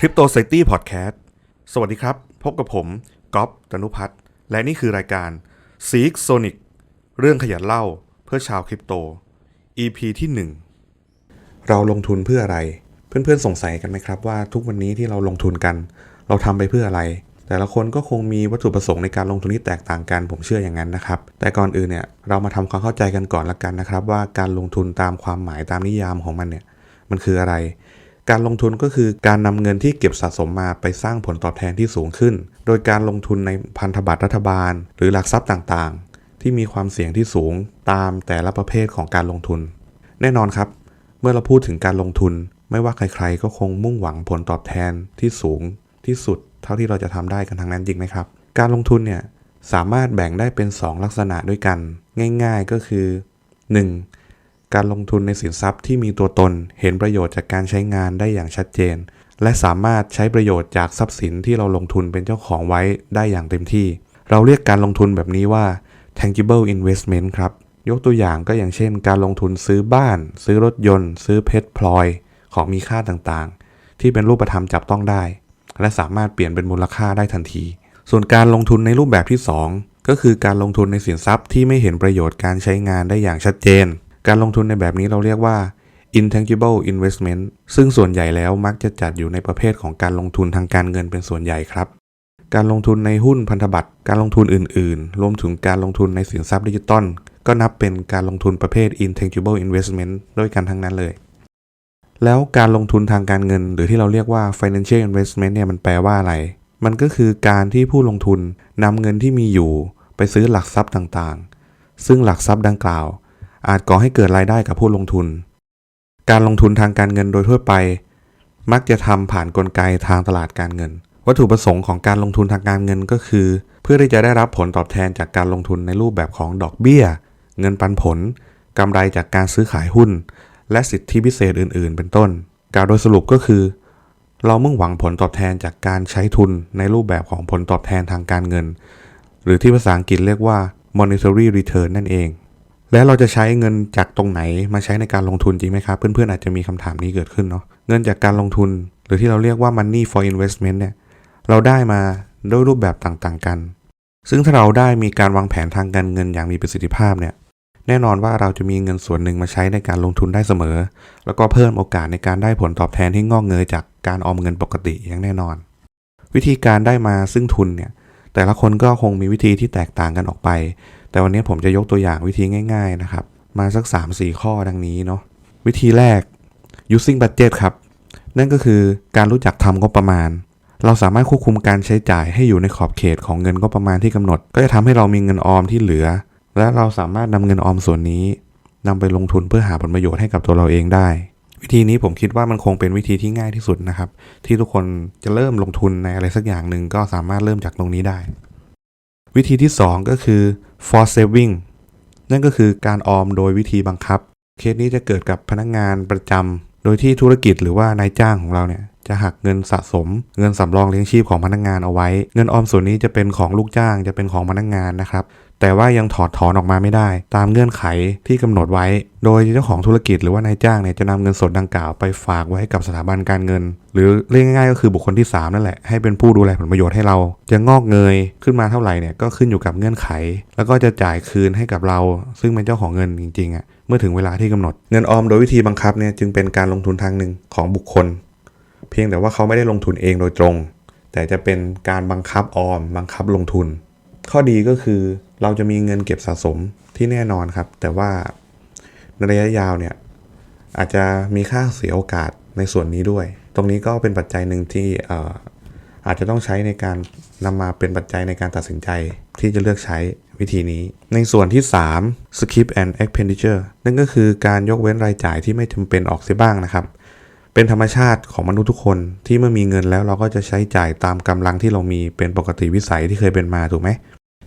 Crypto c i t y Podcast สวัสดีครับ พบกับผมก๊อฟตนุพัฒน์และนี่คือรายการ Seek Sonic เรื่องขยันเล่าเพื่อชาวคริปโต EP ที่ 1 เราลงทุนเพื่ออะไร เพื่อนๆสงสัยกันไหมครับว่าทุกวันนี้ที่เราลงทุนกัน เราทำไปเพื่ออะไร แต่ละคนก็คงมีวัตถุประสงค์ในการลงทุนที่แตกต่างกันผมเชื่ออย่างนั้นนะครับ แต่ก่อนอื่นเนี่ยเรามาทำความเข้าใจกันก่อนละกันนะครับ ว่าการลงทุนตามความหมายตามนิยามของมันเนี่ยมันคืออะไร การลงทุนก็คือการนำเงินที่เก็บสะสมมาไปสร้างผลตอบแทนที่สูงขึ้น โดยการลงทุนในพันธบัตรรัฐบาล หรือหลักทรัพย์ต่างๆ ที่มีความเสี่ยงที่สูงตามแต่ละประเภทของการลงทุน แน่นอนครับ เมื่อเราพูดถึงการลงทุน ไม่ว่าใครๆ ก็คงมุ่งหวังผลตอบแทนที่สูงที่สุด เท่าที่เราจะทำได้กันทั้งนั้นจริงไหมครับ การลงทุนเนี่ยสามารถแบ่งได้เป็น 2 ลักษณะด้วยกัน ง่าย ๆก็คือ 1. การลงทุนในสินทรัพย์ที่มีตัวตน เห็นประโยชน์จากการใช้งานได้อย่างชัดเจน และสามารถใช้ประโยชน์จากทรัพย์สินที่เราลงทุนเป็นเจ้าของไว้ได้อย่างเต็มที่ เราเรียกการลงทุนแบบนี้ว่า tangible investment ครับ ยกตัวอย่างก็อย่างเช่น การลงทุนซื้อบ้าน ซื้อรถยนต์ ซื้อเพชรพลอยของมีค่าต่างๆ ที่เป็นรูปธรรมจับต้องได้ และสามารถเปลี่ยนเป็นมูลค่าได้ทันที ส่วนการลงทุนในรูปแบบที่ 2 ก็คือการลงทุนในสินทรัพย์ที่ไม่เห็นประโยชน์การใช้งานได้อย่างชัดเจน การลงทุนในแบบนี้เราเรียกว่า intangible investment ซึ่งส่วนใหญ่แล้วมักจะจัดอยู่ในประเภทของการลงทุนทางการเงินเป็นส่วนใหญ่ครับ การลงทุนในหุ้นพันธบัตร การลงทุนอื่น ๆ รวมถึงการลงทุนในสินทรัพย์ดิจิตอลก็นับเป็นการลงทุนประเภท intangible investment ด้วยกันทั้งนั้นเลย แล้วการลงทุนทางการเงิน หรือที่เราเรียกว่า financial investment เนี่ยมันแปลว่าอะไร มันก็คือการที่ผู้ลงทุนนำเงินที่มีอยู่ ไปซื้อหลักทรัพย์ต่างๆ ซึ่งหลักทรัพย์ดังกล่าว อาจก่อให้เกิดรายได้กับผู้ลงทุน การลงทุนทางการเงินโดยทั่วไป มักจะทำผ่านนกลไกทางตลาดการเงิน วัตถุประสงค์ของการลงทุนทางการเงินก็คือ เพื่อที่จะได้รับผลตอบแทนจากการลงทุนในรูปแบบของดอกเบี้ย เงินปันผลกำไรจากการซื้อขายหุ้น และสิทธิพิเศษอื่น ๆ เป็นต้นกล่าวโดยสรุปก็คือ เรามุ่งหวังผลตอบแทนจากการใช้ทุนในรูปแบบของผลตอบแทนทางการเงิน หรือที่ภาษาอังกฤษเรียกว่า monetary return นั่นเอง และเราจะใช้เงินจากตรงไหนมาใช้ในการลงทุนจริงไหมครับ เพื่อนๆอาจจะมีคำถามนี้เกิดขึ้นเนาะเงินจากการลงทุน หรือที่เราเรียกว่า money for investment เนี่ยเราได้มาด้วยรูปแบบต่างๆกัน ซึ่งถ้าเราได้มีการวางแผนทางการเงินอย่างมีประสิทธิภาพเนี่ยแน่นอนว่าเราจะมีเงินส่วนหนึ่งมาใช้ในการลงทุนได้เสมอ แล้วก็เพิ่มโอกาสในการได้ผลตอบแทนที่งอกเงยจากการออมเงินปกติอย่างแน่นอน วิธีการได้มาซึ่งทุนเนี่ยแต่ละคนก็คงมีวิธีที่แตกต่างกันออกไป แต่วันนี้ผมจะยกตัวอย่างวิธีง่าย ๆนะครับ มาสัก 3-4 ข้อดังนี้เนาะวิธีแรก using budget ครับ นั่นก็คือการรู้จักทำงบประมาณ เราสามารถควบคุมการใช้จ่ายให้อยู่ในขอบเขตของเงินงบประมาณที่กำหนด ก็จะทำให้เรามีเงินออมที่เหลือ และเราสามารถนำเงินออมส่วนนี้นำไปลงทุนเพื่อหาผลประโยชน์ให้กับตัวเราเองได้ วิธีนี้ผมคิดว่ามันคงเป็นวิธีที่ง่ายที่สุดนะครับ ที่ทุกคนจะเริ่มลงทุนในอะไรสักอย่างหนึ่งก็สามารถเริ่มจากตรงนี้ได้ วิธีที่ 2 ก็คือ for saving นั่นก็คือการออมโดยวิธีบังคับ เคสนี้จะเกิดกับพนักงานประจำ โดยที่ธุรกิจหรือว่านายจ้างของเราเนี่ยจะหักเงินสะสม เงินสำรองเลี้ยงชีพของพนักงานเอาไว้ เงินออมส่วนนี้จะเป็นของลูกจ้างจะเป็นของพนักงานนะครับ แต่ว่ายังถอดถอนออกมาไม่ได้ ตามเงื่อนไขที่กำหนดไว้ โดยเจ้าของธุรกิจหรือว่านายจ้างเนี่ยจะนำเงินสดดังกล่าวไปฝากไว้กับสถาบันการเงิน หรือเรียกง่ายๆก็คือบุคคลที่ 3 นั่นแหละ ให้เป็นผู้ดูแลผลประโยชน์ให้เรา จะงอกเงยขึ้นมาเท่าไหร่เนี่ยก็ขึ้นอยู่กับเงื่อนไข แล้วก็จะจ่ายคืนให้กับเรา ซึ่งเป็นเจ้าของเงินจริงๆอะเมื่อถึงเวลาที่กำหนดเงินออมโดยวิธีบังคับเนี่ยจึงเป็นการลงทุนทางหนึ่งของบุคคล เพียงแต่ว่าเขาไม่ได้ลงทุนเองโดยตรง แต่จะเป็นการบังคับออม บังคับลงทุน ข้อดีก็คือ เราจะมีเงินเก็บสะสมที่แน่นอนครับ แต่ว่าในระยะยาวเนี่ยอาจจะมีค่าเสียโอกาสในส่วนนี้ด้วย ตรงนี้ก็เป็นปัจจัยหนึ่งที่เอ่อาจจะต้องใช้ในการนำมาเป็นปัจจัยในการตัดสินใจที่จะเลือกใช้วิธีนี้ ในส่วนที่ 3 skip and expenditure นั่นก็คือการยกเว้นรายจ่ายที่ไม่จำเป็นออกเสียบ้างนะครับ เป็นธรรมชาติของมนุษย์ทุกคนที่เมื่อมีเงินแล้วเราก็จะใช้จ่ายตามกำลังที่เรามีเป็นปกติวิสัยที่เคยเป็นมาถูกไหม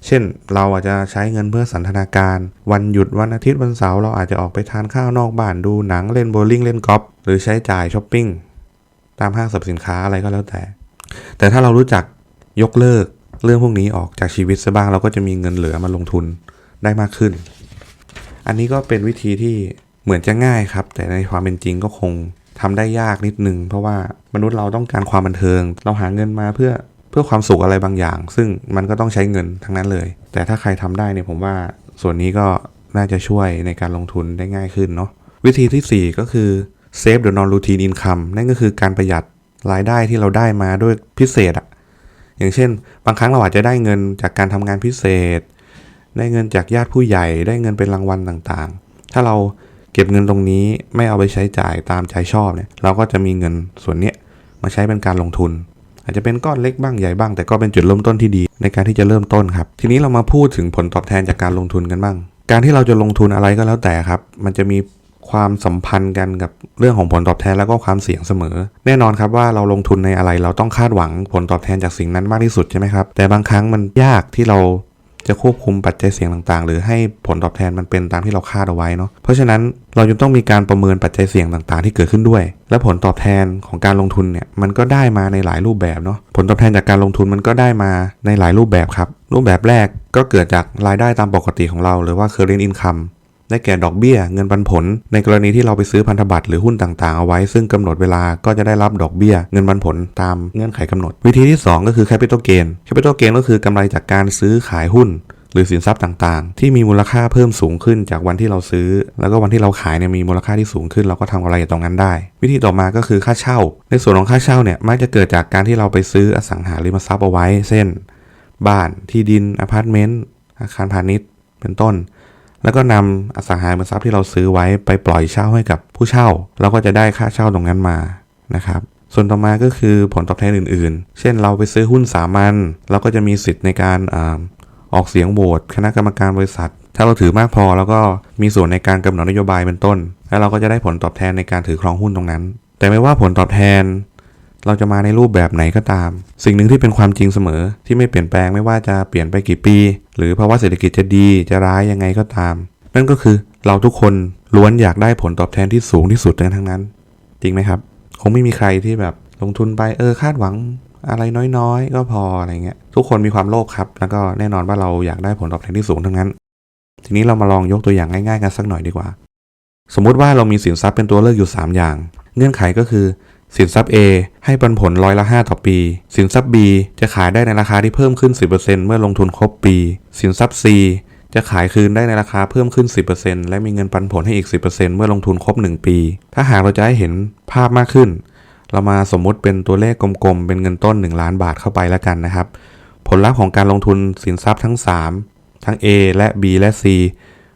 เช่น เราอาจจะใช้เงินเพื่อสันทนาการ วันหยุดวันอาทิตย์วันเสาร์เราอาจจะออกไปทานข้าวนอกบ้านดูหนังเล่นโบลิ่งเล่นกอล์ฟหรือใช้จ่ายช้อปปิ้งตามห้างสรรพสินค้าอะไรก็แล้วแต่ แต่ถ้าเรารู้จักยกเลิกเรื่องพวกนี้ออกจากชีวิตซะบ้างเราก็จะมีเงินเหลือมาลงทุนได้มากขึ้น อันนี้ก็เป็นวิธีที่เหมือนจะง่ายครับ แต่ในความเป็นจริงก็คงทำได้ยากนิดนึง เพราะว่ามนุษย์เราต้องการความบันเทิง เราหาเงินมาเพื่อ เพื่อความสุขอะไรบางอย่าง ซึ่งมันก็ต้องใช้เงินทั้งนั้นเลย แต่ถ้าใครทำได้เนี่ยผมว่าส่วนนี้ก็น่าจะช่วยในการลงทุนได้ง่ายขึ้นเนาะวิธีที่ 4 ก็คือ save the non routine income นั่นก็คือการประหยัดรายได้ที่เราได้มาด้วยพิเศษอะอย่างเช่น บางครั้งเราอาจจะได้เงินจากการทำงานพิเศษ ได้เงินจากญาติผู้ใหญ่ ได้เงินเป็นรางวัลต่างๆ ถ้าเราเก็บเงินตรงนี้ไม่เอาไปใช้จ่ายตามใจชอบเนี่ย เราก็จะมีเงินส่วนเนี้ยมาใช้เป็นการลงทุน อาจจะเป็นก้อนเล็กบ้างใหญ่บ้าง แต่ก็เป็นจุดเริ่มต้นที่ดีในการที่จะเริ่มต้นครับ ทีนี้เรามาพูดถึงผลตอบแทนจากการลงทุนกันบ้าง การที่เราจะลงทุนอะไรก็แล้วแต่ครับ มันจะมีความสัมพันธ์กันกับเรื่องของผลตอบแทนแล้วก็ความเสี่ยงเสมอ แน่นอนครับว่าเราลงทุนในอะไรเราต้องคาดหวังผลตอบแทนจากสิ่งนั้นมากที่สุดใช่ไหมครับแต่บางครั้งมันยากที่เรา จะควบคุมปัจจัยเสี่ยงต่างๆ หรือให้ผลตอบแทนมันเป็นตามที่เราคาดเอาไว้เนาะเพราะฉะนั้นเราจะต้องมีการประเมินปัจจัยเสี่ยงต่างๆ ที่เกิดขึ้นด้วย และผลตอบแทนของการลงทุนเนี่ยมันก็ได้มาในหลายรูปแบบเนาะผลตอบแทนจากการลงทุนมันก็ได้มาในหลายรูปแบบครับรูปแบบแรกก็เกิดจากรายได้ตามปกติของเรา หรือว่า current income ได้แก่ดอกเบี้ย เงินปันผล ในกรณีที่เราไปซื้อพันธบัตรหรือหุ้นต่างๆ เอาไว้ ซึ่งกำหนดเวลาก็จะได้รับดอกเบี้ย เงินปันผลตามเงื่อนไขกำหนด วิธีที่ 2 ก็คือ capital gain capital gain ก็คือกำไรจากการซื้อขายหุ้นหรือสินทรัพย์ต่างๆ ที่มีมูลค่าเพิ่มสูงขึ้นจากวันที่เราซื้อ แล้วก็วันที่เราขายเนี่ยมีมูลค่าที่สูงขึ้น เราก็ทำกำไรจากตรงนั้นได้ วิธีต่อมาก็คือค่าเช่า ในส่วนของค่าเช่าเนี่ยมักจะเกิดจากการที่เราไปซื้ออสังหาริมทรัพย์เอาไว้ เช่น บ้านที่ดินอพาร์ตเมนต์อาคารพาณิชย์ เป็นต้น แล้วก็นำอสังหาริมทรัพย์ที่เราซื้อไว้ไปปล่อยเช่าให้กับผู้เช่า เราก็จะได้ค่าเช่าตรงนั้นมานะครับส่วนต่อมาก็คือผลตอบแทนอื่นๆ เช่นเราไปซื้อหุ้นสามัญเราก็จะมีสิทธิ์ในการอออกเสียงโหวตคณะกรรมการบริษัท ถ้าเราถือมากพอแล้วก็มีส่วนในการกำหนดนโยบายเป็นต้น แล้วเราก็จะได้ผลตอบแทนในการถือครองหุ้นตรงนั้น แต่ไม่ว่าผลตอบแทน เราจะมาในรูปแบบไหนก็ตาม สิ่งหนึ่งที่เป็นความจริงเสมอ ที่ไม่เปลี่ยนแปลงไม่ว่าจะเปลี่ยนไปกี่ปี หรือภาวะเศรษฐกิจจะดีจะร้ายยังไงก็ตาม นั่นก็คือเราทุกคนล้วนอยากได้ผลตอบแทนที่สูงที่สุดกันทั้งนั้น จริงไหมครับ คงไม่มีใครที่แบบลงทุนไปเออคาดหวังอะไรน้อยๆ ก็พออะไรเงี้ยทุกคนมีความโลภครับ แล้วก็แน่นอนว่าเราอยากได้ผลตอบแทนที่สูงทั้งนั้น ทีนี้เรามาลองยกตัวอย่างง่ายๆกันสักหน่อยดีกว่า สมมุติว่าเรามีสินทรัพย์เป็นตัวเลือกอยู่ 3 อย่าง เงื่อนไขก็คือ สินทรัพย์ A ให้ปันผลร้อยละ 5 ต่อปี สินทรัพย์ B จะขายได้ในราคาที่เพิ่มขึ้น 10%เมื่อลงทุนครบปี สินทรัพย์ C จะขายคืนได้ในราคาเพิ่มขึ้น 10%และมีเงินปันผลให้อีก 10%เมื่อลงทุนครบ 1 ปี ถ้าหากเราจะให้เห็นภาพมากขึ้น เรามาสมมุติเป็นตัวเลขกลมๆ เป็นเงินต้น 1 ล้านบาทเข้าไปแล้วกันนะครับ ผลลัพธ์ของการลงทุนสินทรัพย์ทั้ง 3 ทั้ง A และ B และ C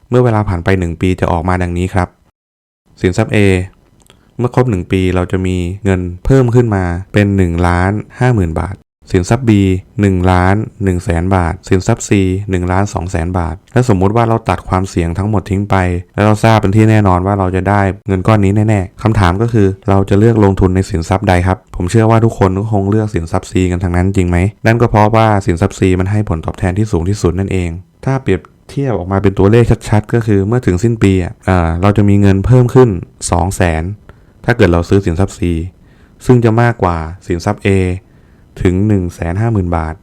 เมื่อเวลาผ่านไป 1 ปีจะออกมาดังนี้ครับ สินทรัพย์ A เมื่อครบ 1 ปีเราจะมีเงินเพิ่มขึ้นมาเป็น1ล้าน5 0,000 บาท สินทรัพย์ B 1ล้าน1แสนบาท สินทรัพย์ C 1ล้าน2แสนบาทและสมมุติว่าเราตัดความเสี่ยงทั้งหมดทิ้งไป แล้วเราทราบเป็นที่แน่นอนว่าเราจะได้เงินก้อนนี้แน่ๆคำถามก็คือเราจะเลือกลงทุนในสินทรัพย์ใดครับ ผมเชื่อว่าทุกคนก็คงเลือกสินทรัพย์ C กันทั้งนั้นจริงไหม นั่นก็เพราะว่าสินทรัพย์ C มันให้ผลตอบแทนที่สูงที่สุดนั่นเอง ถ้าเปรียบเทียบออกมาเป็นตัวเลขชัดๆ ก็คือเมื่อถึงสิ้นปีอะเราจะมีเงินเพิ่มขึ้น 2 0 0 0 0 ถ้าเกิดเราซื้อสินทรัพย์ C ซึ่งจะมากกว่าสินทรัพย์ A ถึง 150,000 บาท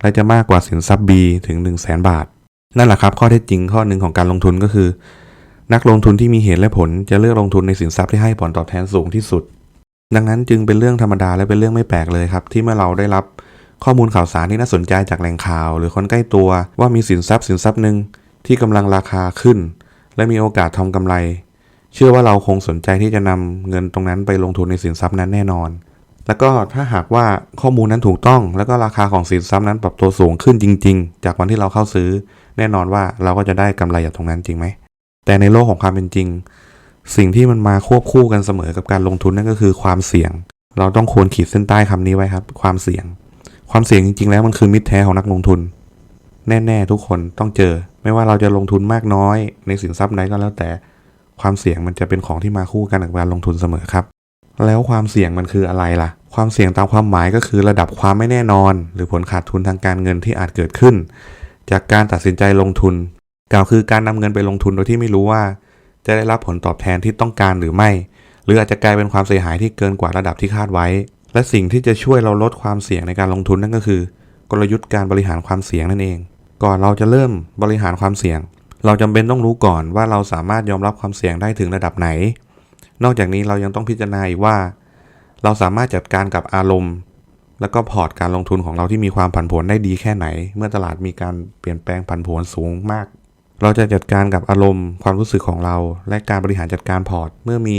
และจะมากกว่าสินทรัพย์ B ถึง 100,000 บาท นั่นแหละครับ ข้อเท็จจริงข้อหนึ่งของการลงทุนก็คือ นักลงทุนที่มีเหตุและผลจะเลือกลงทุนในสินทรัพย์ที่ให้ผลตอบแทนสูงที่สุด ดังนั้นจึงเป็นเรื่องธรรมดาและเป็นเรื่องไม่แปลกเลยครับ ที่เมื่อเราได้รับข้อมูลข่าวสารที่น่าสนใจจากแหล่งข่าว หรือคนใกล้ตัวว่ามีสินทรัพย์สินทรัพย์หนึ่งที่กำลังราคาขึ้น และมีโอกาสทำกำไร เชื่อว่าเราคงสนใจที่จะนำเงินตรงนั้นไปลงทุนในสินทรัพย์นั้นแน่นอน แล้วก็ถ้าหากว่าข้อมูลนั้นถูกต้อง แล้วก็ราคาของสินทรัพย์นั้นปรับตัวสูงขึ้นจริง ๆ จากวันที่เราเข้าซื้อ แน่นอนว่าเราก็จะได้กำไรจากตรงนั้นจริงไหม แต่ในโลกของความเป็นจริง สิ่งที่มันมาควบคู่กันเสมอกับการลงทุนนั่นก็คือความเสี่ยง เราต้องควรขีดเส้นใต้คำนี้ไว้ครับ ความเสี่ยง ความเสี่ยงจริง ๆ แล้วมันคือมิตรแท้ของนักลงทุน แน่ ๆ ทุกคนต้องเจอ ไม่ว่าเราจะลงทุนมากน้อย ในสินทรัพย์ใดก็แล้วแต่ ความเสี่ยงมันจะเป็นของที่มาคู่กันกับการลงทุนเสมอครับ แล้วความเสี่ยงมันคืออะไรล่ะ ความเสี่ยงตามความหมายก็คือระดับความไม่แน่นอน หรือผลขาดทุนทางการเงินที่อาจเกิดขึ้น จากการตัดสินใจลงทุนกล่าวคือการนำเงินไปลงทุนโดยที่ไม่รู้ว่า จะได้รับผลตอบแทนที่ต้องการหรือไม่ หรืออาจจะกลายเป็นความเสียหายที่เกินกว่าระดับที่คาดไว้ และสิ่งที่จะช่วยเราลดความเสี่ยงในการลงทุนนั่นก็คือ กลยุทธ์การบริหารความเสี่ยงนั่นเอง ก่อนเราจะเริ่มบริหารความเสี่ยง เราจำเป็นต้องรู้ก่อนว่าเราสามารถยอมรับความเสี่ยงได้ถึงระดับไหน นอกจากนี้เรายังต้องพิจารณาอีกว่า เราสามารถจัดการกับอารมณ์ แล้วก็พอร์ตการลงทุนของเราที่มีความผันผวนได้ดีแค่ไหน เมื่อตลาดมีการเปลี่ยนแปลงผันผวนสูงมาก เราจะจัดการกับอารมณ์ ความรู้สึกของเรา และการบริหารจัดการพอร์ต เมื่อมี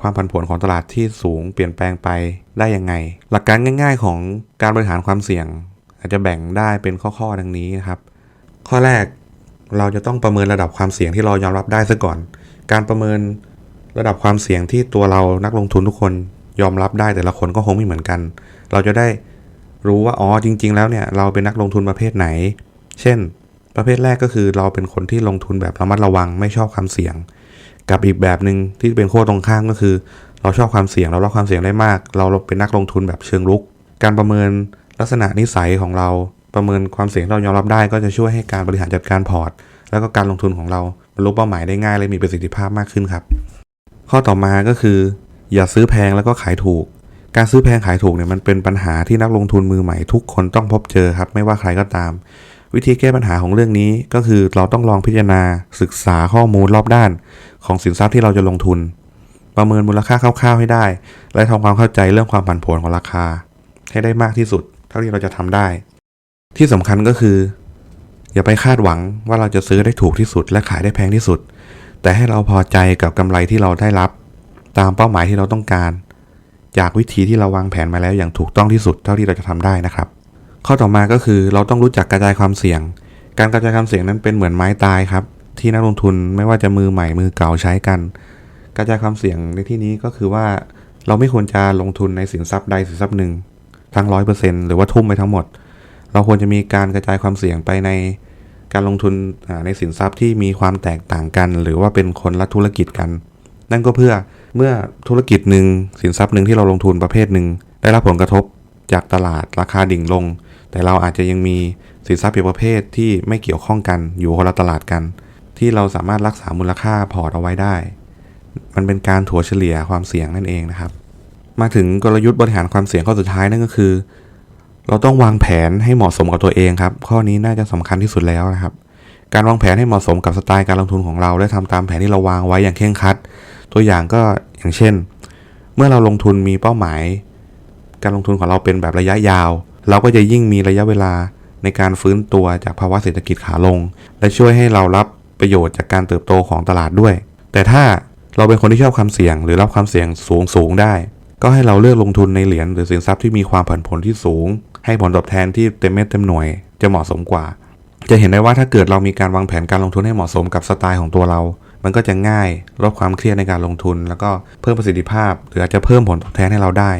ความผันผวนของตลาดที่สูงเปลี่ยนแปลงไปได้ยังไง หลักการง่าย ๆ ของการบริหารความเสี่ยง อาจจะแบ่งได้เป็นข้อๆดังนี้นะครับ ข้อแรก เราจะต้องประเมินระดับความเสี่ยงที่เรายอมรับได้ซะก่อน การประเมินระดับความเสี่ยงที่ตัวเรานักลงทุนทุกคนยอมรับได้แต่ละคนก็คงไม่เหมือนกัน เราจะได้รู้ว่าอ๋อจริง ๆ แล้วเนี่ยเราเป็นนักลงทุนประเภทไหน เช่น ประเภทแรกก็คือเราเป็นคนที่ลงทุนแบบระมัดระวังไม่ชอบความเสี่ยง กับอีกแบบหนึ่งที่เป็นโค้ตรงข้ามก็คือ เราชอบความเสี่ยงเรารับความเสี่ยงได้มาก เราเป็นนักลงทุนแบบเชิงรุก การประเมินลักษณะนิสัยของเรา ประเมินความเสี่ยงเรายอมรับได้ ก็จะช่วยให้การบริหารจัดการพอร์ต แล้วก็การลงทุนของเราบรรลุเป้าหมายได้ง่ายและมีประสิทธิภาพมากขึ้นครับ ข้อต่อมาก็คือ อย่าซื้อแพงแล้วก็ขายถูก การซื้อแพงขายถูกเนี่ยมันเป็นปัญหาที่นักลงทุนมือใหม่ทุกคนต้องพบเจอครับ ไม่ว่าใครก็ตาม วิธีแก้ปัญหาของเรื่องนี้ก็คือเราต้องลองพิจารณาศึกษาข้อมูลรอบด้าน ของสินทรัพย์ที่เราจะลงทุน ประเมินมูลค่าคร่าวๆให้ได้ และทำความเข้าใจเรื่องความผันผวนของราคา ให้ได้มากที่สุด เท่าที่เราจะทำได้ ที่สำคัญก็คือ อย่าไปคาดหวังว่าเราจะซื้อได้ถูกที่สุด และขายได้แพงที่สุด แต่ให้เราพอใจกับกำไรที่เราได้รับ ตามเป้าหมายที่เราต้องการ จากวิธีที่เราวางแผนมาแล้วอย่างถูกต้องที่สุดเท่าที่เราจะทำได้นะครับ ข้อต่อมาก็คือเราต้องรู้จักกระจายความเสี่ยง การกระจายความเสี่ยงนั้นเป็นเหมือนไม้ตายครับ ที่นักลงทุนไม่ว่าจะมือใหม่มือเก่าใช้กัน กระจายความเสี่ยงในที่นี้ก็คือว่าเราไม่ควรจะลงทุนในสินทรัพย์ใดสินทรัพย์หนึ่งทั้งร้อยเปอร์เซ็นต์หรือว่าทุ่มไปทั้งหมด เราควรจะมีการกระจายความเสี่ยงไปในการลงทุนในสินทรัพย์ที่มีความแตกต่างกัน หรือว่าเป็นคนละธุรกิจกัน นั่นก็เพื่อเมื่อธุรกิจหนึ่งสินทรัพย์หนึ่งที่เราลงทุนประเภทหนึ่งได้รับผลกระทบจากตลาดราคาดิ่งลง แต่เราอาจจะยังมีสินทรัพย์อีกประเภทที่ไม่เกี่ยวข้องกันอยู่คนละตลาดกัน ที่เราสามารถรักษามูลค่าพอร์ตเอาไว้ได้ มันเป็นการถัวเฉลี่ยความเสี่ยงนั่นเองนะครับ มาถึงกลยุทธ์บริหารความเสี่ยงข้อสุดท้ายนั่นก็คือ เราต้องวางแผนให้เหมาะสมกับตัวเองครับ ข้อนี้น่าจะสำคัญที่สุดแล้วนะครับ การวางแผนให้เหมาะสมกับสไตล์การลงทุนของเราและทำตามแผนที่เราวางไว้อย่างเคร่งครัด ตัวอย่างก็อย่างเช่น เมื่อเราลงทุนมีเป้าหมาย การลงทุนของเราเป็นแบบระยะยาว เราก็จะยิ่งมีระยะเวลาในการฟื้นตัวจากภาวะเศรษฐกิจขาลง และช่วยให้เรารับประโยชน์จากการเติบโตของตลาดด้วย แต่ถ้าเราเป็นคนที่ชอบความเสี่ยง หรือรับความเสี่ยงสูงสูงได้ ก็ให้เราเลือกลงทุนในเหรียญหรือสินทรัพย์ที่มีความผันผวนที่สูง ให้ผลตอบแทนที่เต็มเม็ดเต็มหน่วยจะเหมาะสมกว่า จะเห็นได้ว่าถ้าเกิดเรามีการวางแผนการลงทุนให้เหมาะสมกับสไตล์ของตัวเรา มันก็จะง่ายลดความเครียดในการลงทุน แล้วก็เพิ่มประสิทธิภาพ หรืออาจจะเพิ่มผลตอบแทนให้เราได้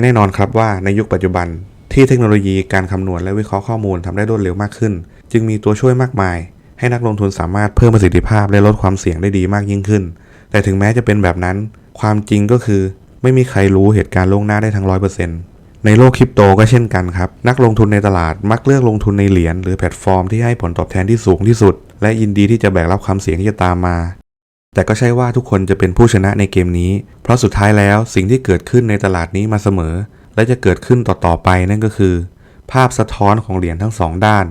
แน่นอนครับว่าในยุคปัจจุบันที่เทคโนโลยีการคำนวณและวิเคราะห์ข้อมูลทำได้รวดเร็วมากขึ้น จึงมีตัวช่วยมากมาย ให้นักลงทุนสามารถเพิ่มประสิทธิภาพและลดความเสี่ยงได้ดีมากยิ่งขึ้น แต่ถึงแม้จะเป็นแบบนั้น ความจริงก็คือ ไม่มีใครรู้เหตุการณ์ล่วงหน้าได้ทั้งร้อยเปอร์เซ็นต์ ในโลกคริปโตก็เช่นกันครับ นักลงทุนในตลาดมักเลือกลงทุนในเหรียญหรือแพลตฟอร์มที่ให้ผลตอบแทนที่สูงที่สุด และยินดีที่จะแบกรับความเสี่ยงที่จะตามมา แต่ก็ใช่ว่าทุกคนจะเป็นผู้ชนะในเกมนี้ เพราะสุดท้ายแล้วสิ่งที่เกิดขึ้นในตลาดนี้มาเสมอ และจะเกิดขึ้นต่อๆไปนั่นก็คือ ภาพสะท้อนของเหรียญทั้งสองด้าน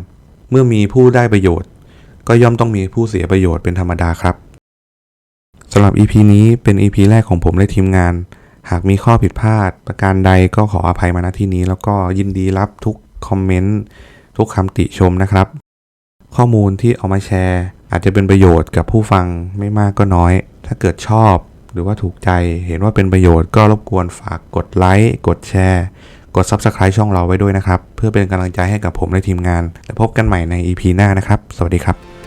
เมื่อมีผู้ได้ประโยชน์ ก็ย่อมต้องมีผู้เสียประโยชน์เป็นธรรมดาครับสำหรับ EP นี้เป็น EP แรกของผมและทีมงาน หากมีข้อผิดพลาด ประการใดก็ขออภัยมาณที่นี้ แล้วก็ยินดีรับทุกคอมเมนต์ทุกคำติชมนะครับ ข้อมูลที่เอามาแชร์ อาจจะเป็นประโยชน์กับผู้ฟังไม่มากก็น้อย ถ้าเกิดชอบหรือว่าถูกใจเห็นว่าเป็นประโยชน์ก็รบกวนฝากกดไลค์กดแชร์กด Subscribe ช่องเราไว้ด้วยนะครับ เพื่อเป็นกำลังใจให้กับผมและทีมงาน และพบกันใหม่ใน EP หน้านะครับ สวัสดีครับ